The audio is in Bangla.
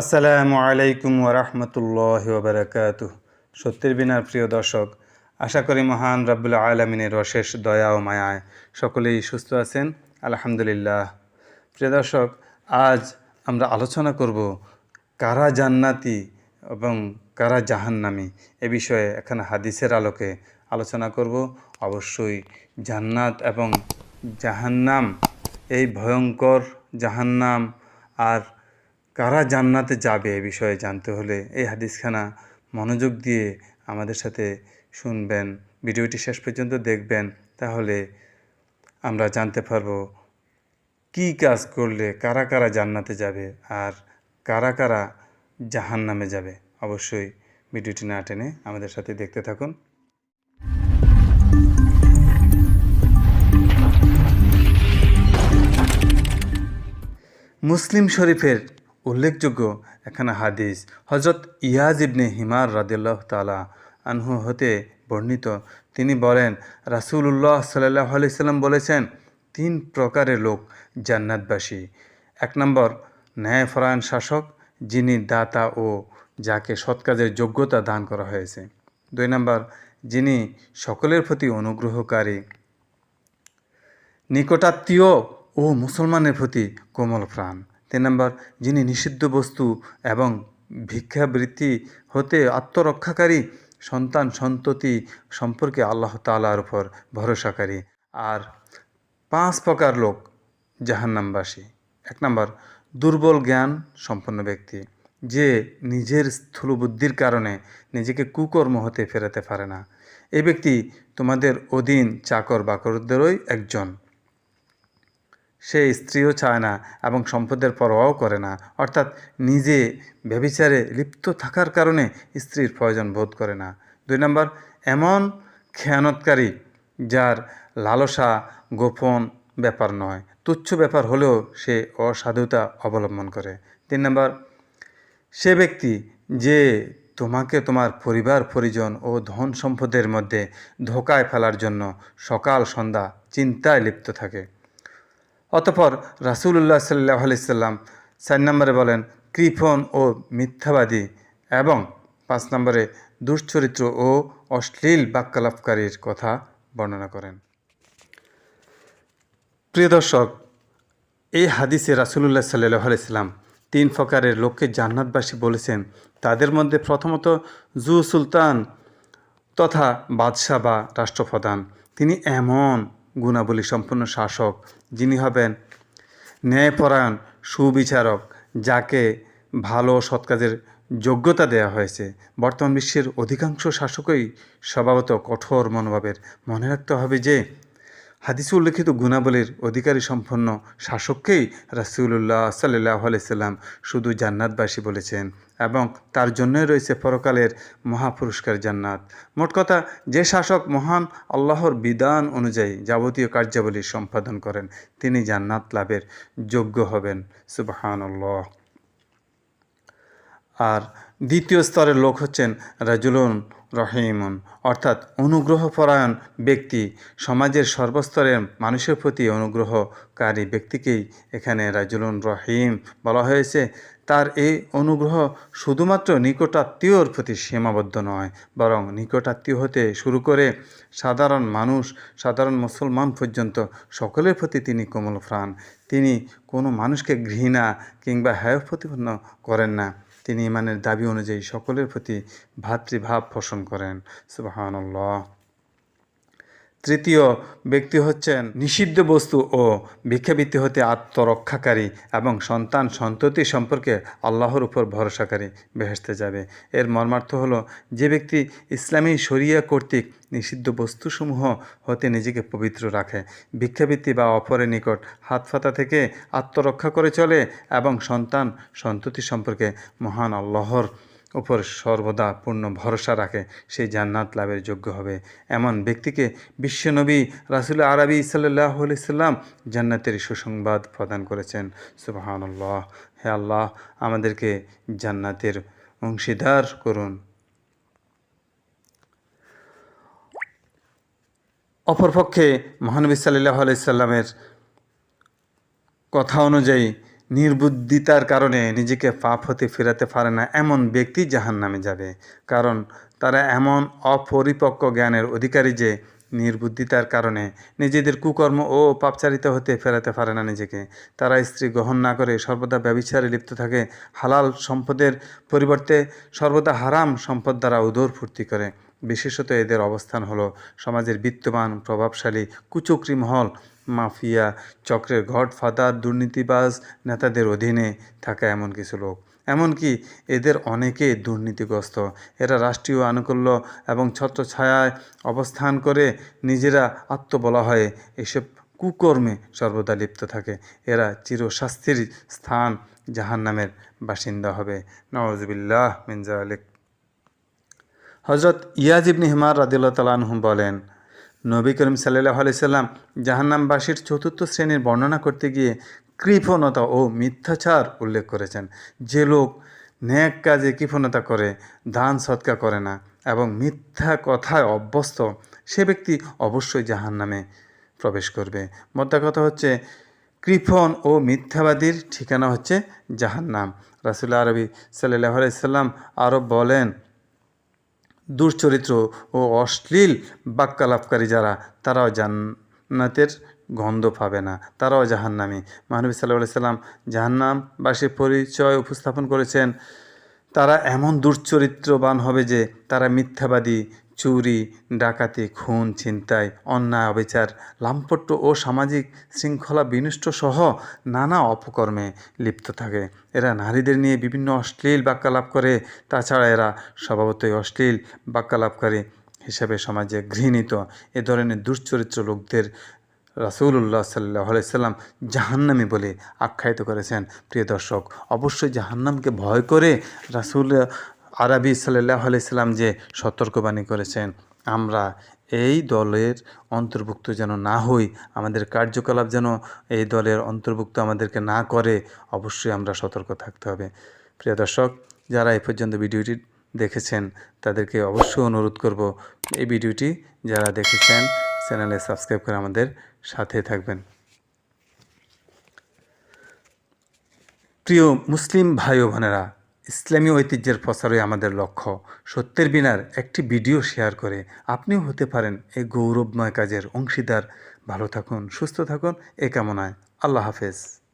আসসালামু আলাইকুম ওরহমতুল্লাহ ওবরাকাত সত্যের বিনার প্রিয় দর্শক, আশা করি মহান রাব্বুল আলমিনের অশেষ দয়া ও মায়ায় সকলেই সুস্থ আছেন, আলহামদুলিল্লাহ। প্রিয় দর্শক, আজ আমরা আলোচনা করব কারা জান্নাতি এবং কারা জাহান্নামি এ বিষয়ে এখানে হাদিসের আলোকে আলোচনা করব। অবশ্যই জান্নাত এবং জাহান্নাম, এই ভয়ঙ্কর জাহান্নাম আর কারা জান্নাতে যাবে এ বিষয়ে জানতে হলে এই হাদিসখানা মনোযোগ দিয়ে আমাদের সাথে শুনবেন। ভিডিওটি শেষ পর্যন্ত দেখবেন, তাহলে আমরা জানতে পারব কী কাজ করলে কারা কারা জান্নাতে যাবে আর কারা কারা জাহান্নামে যাবে। অবশ্যই ভিডিওটি না টেনে আমাদের সাথে দেখতে থাকুন। মুসলিম শরীফের উল্লেখযোগ্য এখানে হাদিস। হজরত ইয়াজ ইবনে হিমার রাদিল্লাহ তালা আনহু হতে বর্ণিত। তিনি বলেন, রাসূলুল্লাহ সাল্লাহ সাল্লাম বলেছেন, তিন প্রকারের লোক জান্নাতবাসী। এক নম্বর, ন্যায়পরায়ণ শাসক, যিনি দাতা ও যাকে সৎ কাজের যোগ্যতা দান করা হয়েছে। দুই নম্বর, যিনি সকলের প্রতি অনুগ্রহকারী, নিকটাত্মীয় ও মুসলমানের প্রতি কোমল প্রাণ। তিন নম্বর, যিনি নিষিদ্ধ বস্তু এবং ভিক্ষাবৃত্তি হতে আত্মরক্ষাকারী, সন্তান সন্ততি সম্পর্কে আল্লাহ তালার উপর ভরসাকারী। আর পাঁচ প্রকার লোক জাহান্নামবাসী। এক নম্বর, দুর্বল জ্ঞান সম্পন্ন ব্যক্তি, যে নিজের স্থূল বুদ্ধির কারণে নিজেকে কুকর্ম হতে ফেরাতে পারে না। এই ব্যক্তি তোমাদের অধীন চাকর বাকরদেরই একজন। সে স্ত্রীও চায় না এবং সম্পদের পরোয়াও করে না। অর্থাৎ নিজে ব্যবিচারে লিপ্ত থাকার কারণে স্ত্রীর প্রয়োজন বোধ করে না। দুই নম্বর, এমন খেয়ানতকারী যার লালসা গোপন ব্যাপার নয়, তুচ্ছ ব্যাপার হলেও সে অসাধুতা অবলম্বন করে। তিন নম্বর, সে ব্যক্তি যে তোমাকে তোমার পরিবার, পরিজন ও ধন সম্পদের মধ্যে ধোকায় ফেলার জন্য সকাল, সন্ধ্যা চিন্তায় লিপ্ত থাকে। অতপর রাসুল্লাহ সাল্লাহ আলাইসাল্লাম চার নম্বরে বলেন, কৃপণ ও মিথ্যাবাদী এবং পাঁচ নম্বরে দুশ্চরিত্র ও অশ্লীল বাক্যালাপকারীর কথা বর্ণনা করেন। প্রিয় দর্শক, এই হাদিসে রাসুলুল্লাহ সাল্লাহ আলাইসাল্লাম তিন প্রকারের লোককে জান্নাতবাসী বলেছেন। তাদের মধ্যে প্রথমত জু সুলতান তথা বাদশাহ বা রাষ্ট্রপ্রধান। তিনি এমন গুণাবলী সম্পন্ন শাসক যিনি হবেন ন্যায়পরায়ণ সুবিচারক, যাকে ভালো সৎকাজের যোগ্যতা দেয়া হয়েছে। বর্তমান বিশ্বের অধিকাংশ শাসকই স্বভাবত কঠোর মনোভাবের। মনে রাখতে হবে যে হাদিসে উল্লেখিত গুণাবলীর অধিকারী সম্পন্ন শাসককেই রাসুল্লাহ সাল্লাহ আলাইসাল্লাম শুধু জান্নাতবাসী বলেছেন এবং তার জন্যই রয়েছে পরকালের মহাপুরস্কার জান্নাত। মোট কথা, যে শাসক মহান আল্লাহর বিধান অনুযায়ী যাবতীয় কার্যাবলী সম্পাদন করেন, তিনি জান্নাত লাভের যোগ্য হবেন। সুবাহানল্লাহ। আর দ্বিতীয় স্তরের লোক হচ্ছেন রাজুলুন রহিমন। অর্থাৎ অনুগ্রহপরায়ণ ব্যক্তি, সমাজের সর্বস্তরের মানুষের প্রতি অনুগ্রহকারী ব্যক্তিকেই এখানে রাজুলুন রহিম বলা হয়েছে। তার এই অনুগ্রহ শুধুমাত্র নিকটাত্মীয়র প্রতি সীমাবদ্ধ নয়, বরং নিকটাত্মীয় হতে শুরু করে সাধারণ মানুষ, সাধারণ মুসলমান পর্যন্ত সকলের প্রতি তিনি কোমল প্রাণ। তিনি কোনো মানুষকে ঘৃণা কিংবা হেয় প্রতিপন্ন করেন না। তিনি ইমানের দাবি অনুযায়ী সকলের প্রতি ভাতৃভাব পোষণ করেন। সুবাহান্লাহ তৃতীয় ব্যক্তি হচ্ছেন নিষিদ্ধ বস্তু ও ভিক্ষাবৃত্তি হতে আত্মরক্ষাকারী এবং সন্তান সন্ততি সম্পর্কে আল্লাহর উপর ভরসাকারী বেহেসতে যাবে। এর মর্মার্থ হলো যে ব্যক্তি ইসলামী শরিয়া কর্তৃক নিষিদ্ধ বস্তুসমূহ হতে নিজেকে পবিত্র রাখে। ভিক্ষাবৃত্তি বা অপরের নিকট হাত ফাতা থেকে আত্মরক্ষা করে চলে এবং সন্তান সন্ততি সম্পর্কে মহান আল্লাহর উপর সর্বদা পূর্ণ ভরসা রাখে, সেই জান্নাত লাভের যোগ্য হবে। এমন ব্যক্তিকে বিশ্বনবী রাসুল আরবি সাল্লাহ সাল্লাম জান্নাতের সুসংবাদ প্রদান করেছেন। সুবাহানুল্লাহ, হে আল্লাহ, আমাদেরকে জান্নাতের অংশীদার করুন। অপরপক্ষে মহানবী সাল্লাহ সাল্লামের কথা অনুযায়ী নির্বুদ্ধিতার কারণে নিজেকে পাপ হতে ফেরাতে পারে না এমন ব্যক্তি জাহান নামে যাবে। কারণ তারা এমন অপরিপক্ক জ্ঞানের অধিকারী যে নির্বুদ্ধিতার কারণে নিজেদের কুকর্ম ও পাপচারিত হতে ফেরাতে পারে না নিজেকে। তারা স্ত্রী গ্রহণ না করে সর্বদা ব্যবিচারে লিপ্ত থাকে, হালাল সম্পদের পরিবর্তে সর্বদা হারাম সম্পদ দ্বারা উদর ফুর্তি করে। বিশেষত এদের অবস্থান হলো সমাজের বিত্তমান প্রভাবশালী, কুচক্রি মহল, মাফিয়া, চক্রের গডফাদার, দুর্নীতিবাজ নেতাদের অধীনে থাকা এমন কিছু লোক। এমনকি এদের অনেকে দুর্নীতিগ্রস্ত। এরা রাষ্ট্রীয় আনুকূল্য এবং ছত্রছায়ায় অবস্থান করে নিজেরা আত্মবলা হয়ে এসব কুকর্মে সর্বদা লিপ্ত থাকে। এরা চিরশাস্তির স্থান জাহান্নামের বাসিন্দা হবে। নওয়াজবিল্লাহ মিনজা আলিক হজরত ইয়াজ ইবনে হিমার রাদিল্লা তালানহু বলেন, নবী করিম সাল্লাহ আলাইসাল্লাম জাহান্নামবাসীর চতুর্থ শ্রেণির বর্ণনা করতে গিয়ে কৃপণতা ও মিথ্যাচার উল্লেখ করেছেন। যে লোক ন্যাক কাজে কৃপণতা করে, দান সৎকা করে না এবং মিথ্যা কথায় অভ্যস্ত, সে ব্যক্তি অবশ্যই জাহান্নামে প্রবেশ করবে। মোদ্দা কথা হচ্ছে, কৃপণ ও মিথ্যাবাদীর ঠিকানা হচ্ছে জাহান্নাম। রাসুল্লাহ আরবি সাল্লাহ আলাইসাল্লাম আরও বলেন দুশ্চরিত্র ও অশ্লীল বাক্যালাপকারী যারা, তারাও জান্নাতের গন্ধ পাবে না, তারাও জাহান্নামী। মহানবী সাল্লাহ সাল্লাম জাহান্নামবাসীর পরিচয় উপস্থাপন করেছেন, তারা এমন দুশ্চরিত্রবান হবে যে তারা মিথ্যাবাদী চুরি, ডাকাতি, খুন, ছিনতাই, অন্যায়, অবিচার, লাম্পট্য ও সামাজিক শৃঙ্খলা বিনষ্ট সহ নানা অপকর্মে লিপ্ত থাকে। এরা নারীদের নিয়ে বিভিন্ন অশ্লীল বাক্যালাপ করে। তাছাড়া এরা স্বভাবতই অশ্লীল বাক্যালাপকারী হিসেবে সমাজে ঘৃণিত। এ ধরনের দুশ্চরিত্র লোকদের রাসুল্লাহ সাল্লাহ সাল্লাম জাহান্নামি বলে আখ্যায়িত করেছেন। প্রিয় দর্শক, অবশ্যই জাহান্নামকে ভয় করে রাসুল আরবি সাল্লাহ আলাইসাল্লাম যে সতর্কবাণী করেছেন, আমরা এই দলের অন্তর্ভুক্ত যেন না হই, আমাদের কার্যকলাপ যেন এই দলের অন্তর্ভুক্ত আমাদেরকে না করে, অবশ্যই আমরা সতর্ক থাকতে হবে। প্রিয় দর্শক, যারা এই পর্যন্ত ভিডিওটি দেখেছেন, তাদেরকে অবশ্যই অনুরোধ করব, এই ভিডিওটি যারা দেখেছেন, চ্যানেলে সাবস্ক্রাইব করে আমাদের সাথে থাকবেন। প্রিয় মুসলিম ভাই ও বোনেরা ইসলামী ঐতিহ্যের প্রচারই আমাদের লক্ষ্য। সত্যের বিনার একটি ভিডিও শেয়ার করে আপনিও হতে পারেন এই গৌরবময় কাজের অংশীদার। ভালো থাকুন, সুস্থ থাকুন, এ কামনায়। আল্লাহ হাফেজ।